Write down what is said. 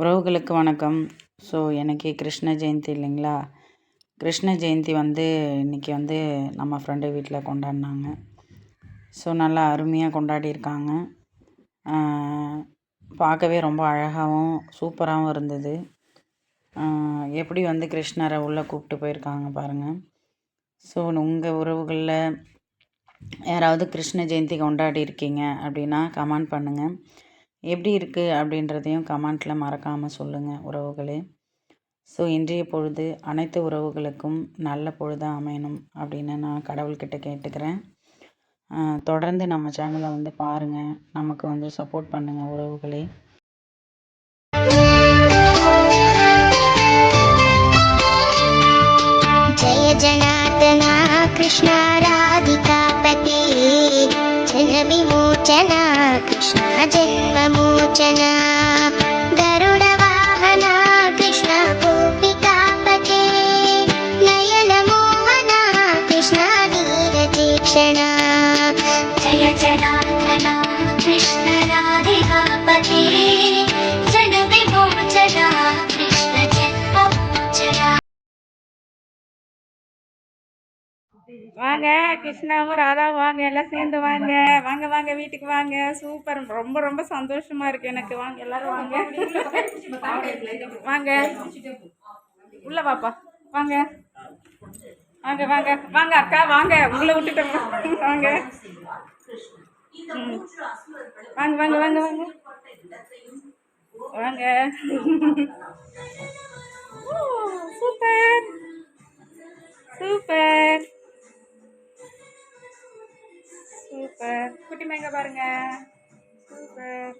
உறவுகளுக்கு வணக்கம். ஸோ எனக்கு கிருஷ்ண ஜெயந்தி இல்லைங்களா? கிருஷ்ண ஜெயந்தி வந்து இன்றைக்கி வந்து நம்ம ஃப்ரெண்டு வீட்டில் கொண்டாடினாங்க. ஸோ நல்லா அருமையாக கொண்டாடியிருக்காங்க. பார்க்கவே ரொம்ப அழகாகவும் சூப்பராகவும் இருந்தது. எப்படி வந்து கிருஷ்ணரை உள்ளே கூப்பிட்டு போயிருக்காங்க பாருங்கள் ஸோ உங்கள் உறவுகளில் யாராவது கிருஷ்ண ஜெயந்தி கொண்டாடி இருக்கீங்க அப்படின்னா கமெண்ட் பண்ணுங்கள் எப்படி இருக்குது அப்படின்றதையும் கமெண்ட்டில் மறக்காமல் சொல்லுங்கள் உறவுகளே. ஸோ இன்றைய பொழுது அனைத்து உறவுகளுக்கும் நல்ல பொழுதாக அமையணும் அப்படின்னு நான் கடவுள்கிட்ட கேட்டுக்கிறேன். தொடர்ந்து நம்ம சேனலை வந்து பாருங்கள் நமக்கு வந்து சப்போர்ட் பண்ணுங்கள் உறவுகளே. ஜெய ஜனார்தனா கிருஷ்ணா ராதிகா பதி ஜன விமோச்சனா கிருஷ்ணா. अजन्मोचना गरुडवाहना कृष्ण गोपितापे नयनमोहना कृष्णाधिगुरदीक्षणा जय जना कृष्णराधिकापते வாங்க கிருஷ்ணாவும் ராதாவும் வாங்க எல்லாம் சேர்ந்து வாங்க. வாங்க வாங்க வீட்டுக்கு வாங்க. சூப்பர். ரொம்ப ரொம்ப சந்தோஷமா இருக்கு எனக்கு. வாங்க எல்லாரும் வாங்க. வாங்க. உள்ள வாப்பா. வாங்க. வாங்க வாங்க. வாங்க அக்கா வாங்க. உங்களை விட்டுட்டு வாங்க. வாங்க வாங்க வாங்க வாங்க. வாங்க. சூப்பர். சூப்பர். சூப்பர் குட்டி மேங்க பாருங்க சூப்பர்